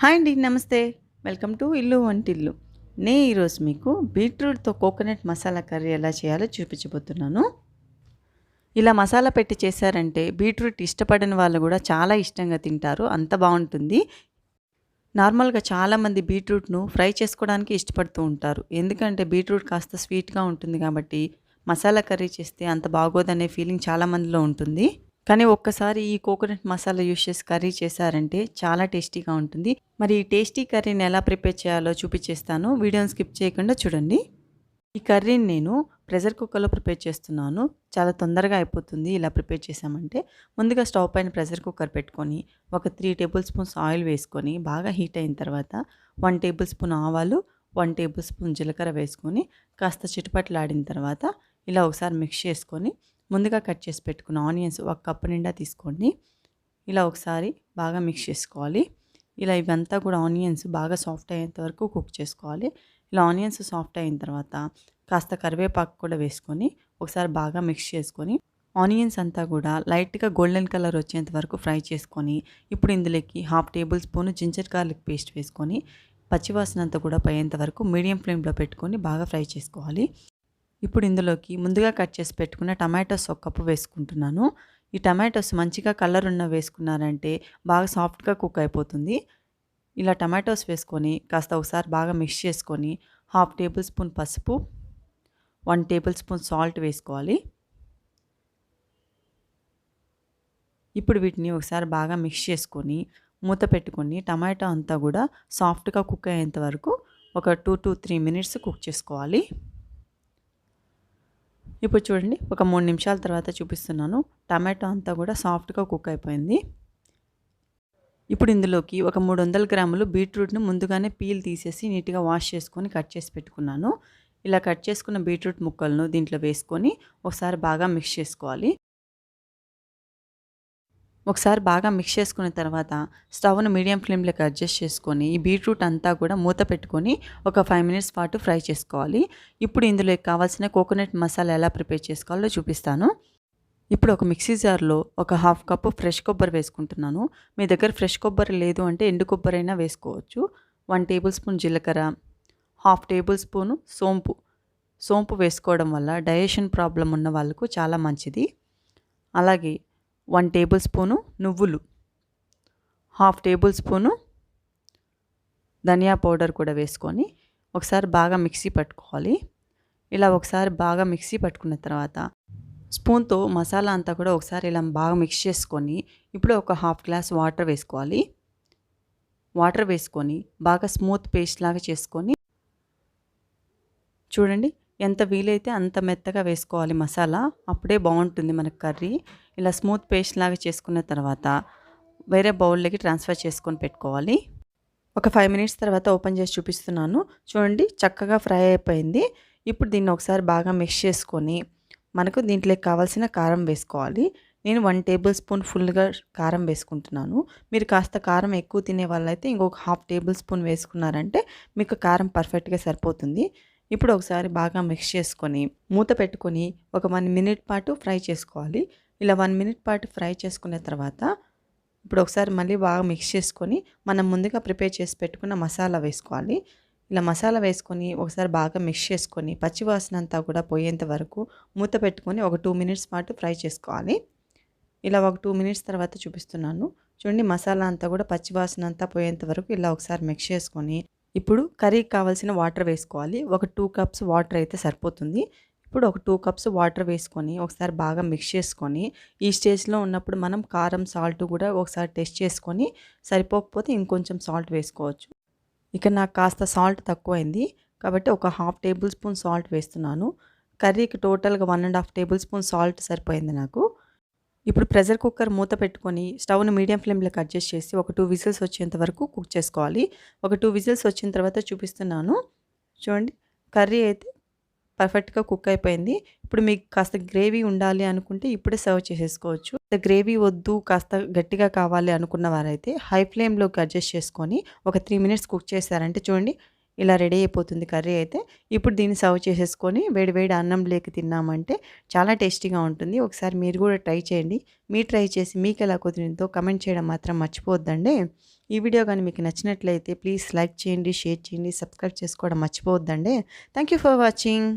Hi అండి నమస్తే. Welcome to ఇల్లు వంటిల్లు. నే ఈరోజు మీకు బీట్రూట్తో కోకోనట్ మసాలా కర్రీ ఎలా చేయాలో చూపించబోతున్నాను. ఇలా మసాలా పెట్టి చేశారంటే బీట్రూట్ ఇష్టపడని వాళ్ళు కూడా చాలా ఇష్టంగా తింటారు అంత బాగుంటుంది. నార్మల్గా చాలామంది బీట్రూట్ను ఫ్రై చేసుకోవడానికి ఇష్టపడుతూ ఉంటారు. ఎందుకంటే బీట్రూట్ కాస్త స్వీట్గా ఉంటుంది కాబట్టి మసాలా కర్రీ చేస్తే అంత బాగోదనే ఫీలింగ్ చాలామందిలో ఉంటుంది. కానీ ఒక్కసారి ఈ కోకోనట్ మసాలా యూస్ చేసి కర్రీ చేశారంటే చాలా టేస్టీగా ఉంటుంది. మరి ఈ టేస్టీ కర్రీని ఎలా ప్రిపేర్ చేయాలో చూపించేస్తాను. వీడియోని స్కిప్ చేయకుండా చూడండి. ఈ కర్రీని నేను ప్రెషర్ కుక్కర్లో ప్రిపేర్ చేస్తున్నాను. చాలా తొందరగా అయిపోతుంది ఇలా ప్రిపేర్ చేసామంటే. ముందుగా స్టవ్ పైన ప్రెషర్ కుక్కర్ పెట్టుకొని ఒక త్రీ టేబుల్ స్పూన్స్ ఆయిల్ వేసుకొని బాగా హీట్ అయిన తర్వాత వన్ టేబుల్ స్పూన్ ఆవాలు వన్ టేబుల్ స్పూన్ జీలకర్ర వేసుకొని కాస్త చిటుపట్లాడిన తర్వాత ఇలా ఒకసారి మిక్స్ చేసుకొని ముందుగా కట్ చేసి పెట్టుకున్న ఆనియన్స్ ఒక కప్పు నిండా తీసుకోండి. ఇలా ఒకసారి బాగా మిక్స్ చేసుకోవాలి. ఇలా ఇవంతా కూడా ఆనియన్స్ బాగా సాఫ్ట్ అయ్యేంత వరకు కుక్ చేసుకోవాలి. ఇలా ఆనియన్స్ సాఫ్ట్ అయిన తర్వాత కాస్త కరివేపాకు కూడా వేసుకొని ఒకసారి బాగా మిక్స్ చేసుకొని ఆనియన్స్ అంతా కూడా లైట్గా గోల్డెన్ కలర్ వచ్చేంత వరకు ఫ్రై చేసుకొని ఇప్పుడు ఇందులోకి half tablespoon ginger garlic paste వేసుకొని పచ్చివాసన అంతా కూడా పోయేంత వరకు మీడియం ఫ్లేమ్లో పెట్టుకొని బాగా ఫ్రై చేసుకోవాలి. ఇప్పుడు ఇందులోకి ముందుగా కట్ చేసి పెట్టుకున్న టమాటోస్ ఒక కప్పు వేసుకుంటున్నాను. ఈ టమాటోస్ మంచిగా కలర్ ఉన్న వేసుకున్నారంటే బాగా సాఫ్ట్గా కుక్ అయిపోతుంది. ఇలా టమాటోస్ వేసుకొని కాస్త ఒకసారి బాగా మిక్స్ చేసుకొని హాఫ్ టేబుల్ స్పూన్ పసుపు వన్ టేబుల్ స్పూన్ సాల్ట్ వేసుకోవాలి. ఇప్పుడు వీటిని ఒకసారి బాగా మిక్స్ చేసుకొని మూత పెట్టుకొని టమాటో అంతా కూడా సాఫ్ట్గా కుక్ అయ్యేంత వరకు ఒక two to three minutes cook చేసుకోవాలి. ఇప్పుడు చూడండి ఒక మూడు నిమిషాల తర్వాత చూపిస్తున్నాను. టమాటో అంతా కూడా సాఫ్ట్గా కుక్ అయిపోయింది. ఇప్పుడు ఇందులోకి ఒక మూడు వందల గ్రాములు బీట్రూట్ను ముందుగానే పీల్ తీసేసి నీట్గా వాష్ చేసుకొని కట్ చేసి పెట్టుకున్నాను. ఇలా కట్ చేసుకున్న బీట్రూట్ ముక్కలను దీంట్లో వేసుకొని ఒకసారి బాగా మిక్స్ చేసుకోవాలి. ఒకసారి బాగా మిక్స్ చేసుకున్న తర్వాత స్టవ్ను మీడియం ఫ్లేమ్లోకి అడ్జస్ట్ చేసుకొని ఈ బీట్రూట్ అంతా కూడా మూత పెట్టుకొని ఒక ఫైవ్ మినిట్స్ పాటు ఫ్రై చేసుకోవాలి. ఇప్పుడు ఇందులో కావాల్సిన కోకోనట్ మసాలా ఎలా ప్రిపేర్ చేసుకోవాలో చూపిస్తాను. ఇప్పుడు ఒక మిక్సీ జార్లో ఒక హాఫ్ కప్పు ఫ్రెష్ కొబ్బరి వేసుకుంటున్నాను. మీ దగ్గర ఫ్రెష్ కొబ్బరి లేదు అంటే ఎండు కొబ్బరి అయినా వేసుకోవచ్చు. వన్ టేబుల్ స్పూన్ జీలకర్ర హాఫ్ టేబుల్ స్పూను సోంపు. సోంపు వేసుకోవడం వల్ల డైజెషన్ ప్రాబ్లం ఉన్న వాళ్ళకు చాలా మంచిది. అలాగే వన్ టేబుల్ స్పూను నువ్వులు. హాఫ్ టేబుల్ స్పూను ధనియా పౌడర్ కూడా వేసుకొని ఒకసారి బాగా మిక్సీ పట్టుకోవాలి. ఇలా ఒకసారి బాగా మిక్సీ పట్టుకున్న తర్వాత స్పూన్తో మసాలా అంతా కూడా ఒకసారి ఇలా బాగా మిక్స్ చేసుకొని ఇప్పుడు ఒక హాఫ్ గ్లాస్ వాటర్ వేసుకోవాలి. వాటర్ వేసుకొని బాగా స్మూత్ పేస్ట్ లాగా చేసుకొని చూడండి ఎంత వీలైతే అంత మెత్తగా వేసుకోవాలి మసాలా అప్పుడే బాగుంటుంది మనకు కర్రీ. ఇలా స్మూత్ పేస్ట్ లాగా చేసుకున్న తర్వాత వేరే బౌల్లోకి ట్రాన్స్ఫర్ చేసుకొని పెట్టుకోవాలి. ఒక ఫైవ్ మినిట్స్ తర్వాత ఓపెన్ చేసి చూపిస్తున్నాను. చూడండి చక్కగా ఫ్రై అయిపోయింది. ఇప్పుడు దీన్ని ఒకసారి బాగా మిక్స్ చేసుకొని మనకు దీంట్లోకి కావాల్సిన కారం వేసుకోవాలి. నేను వన్ టేబుల్ స్పూన్ ఫుల్గా కారం వేసుకుంటున్నాను. మీరు కాస్త కారం ఎక్కువ తినే వాళ్ళైతే ఇంకొక హాఫ్ టేబుల్ స్పూన్ వేసుకున్నారంటే మీకు కారం పర్ఫెక్ట్గా సరిపోతుంది. ఇప్పుడు ఒకసారి బాగా మిక్స్ చేసుకొని మూత పెట్టుకొని ఒక వన్ మినిట్ పాటు ఫ్రై చేసుకోవాలి. ఇలా వన్ మినిట్ పాటు ఫ్రై చేసుకున్న తర్వాత ఇప్పుడు ఒకసారి మళ్ళీ బాగా మిక్స్ చేసుకొని మనం ముందుగా ప్రిపేర్ చేసి పెట్టుకున్న మసాలా వేసుకోవాలి. ఇలా మసాలా వేసుకొని ఒకసారి బాగా మిక్స్ చేసుకొని పచ్చివాసన అంతా కూడా పోయేంత వరకు మూత పెట్టుకొని ఒక టూ మినిట్స్ పాటు ఫ్రై చేసుకోవాలి. ఇలా ఒక టూ మినిట్స్ తర్వాత చూపిస్తున్నాను. చూడండి మసాలా అంతా కూడా పచ్చివాసన అంతా పోయేంత వరకు ఇలా ఒకసారి మిక్స్ చేసుకొని ఇప్పుడు కర్రీకి కావాల్సిన వాటర్ వేసుకోవాలి. ఒక టూ కప్స్ వాటర్ అయితే సరిపోతుంది. ఇప్పుడు ఒక టూ కప్స్ వాటర్ వేసుకొని ఒకసారి బాగా మిక్స్ చేసుకొని ఈ స్టేజ్లో ఉన్నప్పుడు మనం కారం సాల్ట్ కూడా ఒకసారి టెస్ట్ చేసుకొని సరిపోకపోతే ఇంకొంచెం సాల్ట్ వేసుకోవచ్చు. ఇక నాకు కాస్త సాల్ట్ తక్కువైంది. కాబట్టి ఒక హాఫ్ టేబుల్ స్పూన్ సాల్ట్ వేస్తున్నాను. కర్రీకి టోటల్గా one and half tablespoon salt సరిపోయింది నాకు. ఇప్పుడు ప్రెషర్ కుక్కర్ మూత పెట్టుకొని స్టవ్ను మీడియం ఫ్లేమ్లోకి అడ్జస్ట్ చేసి ఒక టూ విజిల్స్ వచ్చేంత వరకు కుక్ చేసుకోవాలి. ఒక టూ విజిల్స్ వచ్చిన తర్వాత చూపిస్తున్నాను. చూడండి కర్రీ అయితే పర్ఫెక్ట్గా కుక్ అయిపోయింది. ఇప్పుడు మీకు కాస్త గ్రేవీ ఉండాలి అనుకుంటే ఇప్పుడే సర్వ్ చేసేసుకోవచ్చు. గ్రేవీ వద్దు కాస్త గట్టిగా కావాలి అనుకున్న వారైతే హై ఫ్లేమ్లోకి అడ్జస్ట్ చేసుకొని ఒక త్రీ మినిట్స్ కుక్ చేశారంటే చూడండి ఇలా రెడీ అయిపోతుంది కర్రీ అయితే. ఇప్పుడు దీన్ని సర్వ్ చేసేసుకొని వేడి వేడి అన్నం లేక తిన్నామంటే చాలా టేస్టీగా ఉంటుంది. ఒకసారి మీరు కూడా ట్రై చేయండి. మీరు ట్రై చేసి మీకు ఎలా కుదిరిందో కమెంట్ చేయడం మాత్రం మర్చిపోవద్దండి. ఈ వీడియో కానీ మీకు నచ్చినట్లయితే ప్లీజ్ లైక్ చేయండి షేర్ చేయండి సబ్స్క్రైబ్ చేసుకోవడం మర్చిపోవద్దండి. Thank you for watching.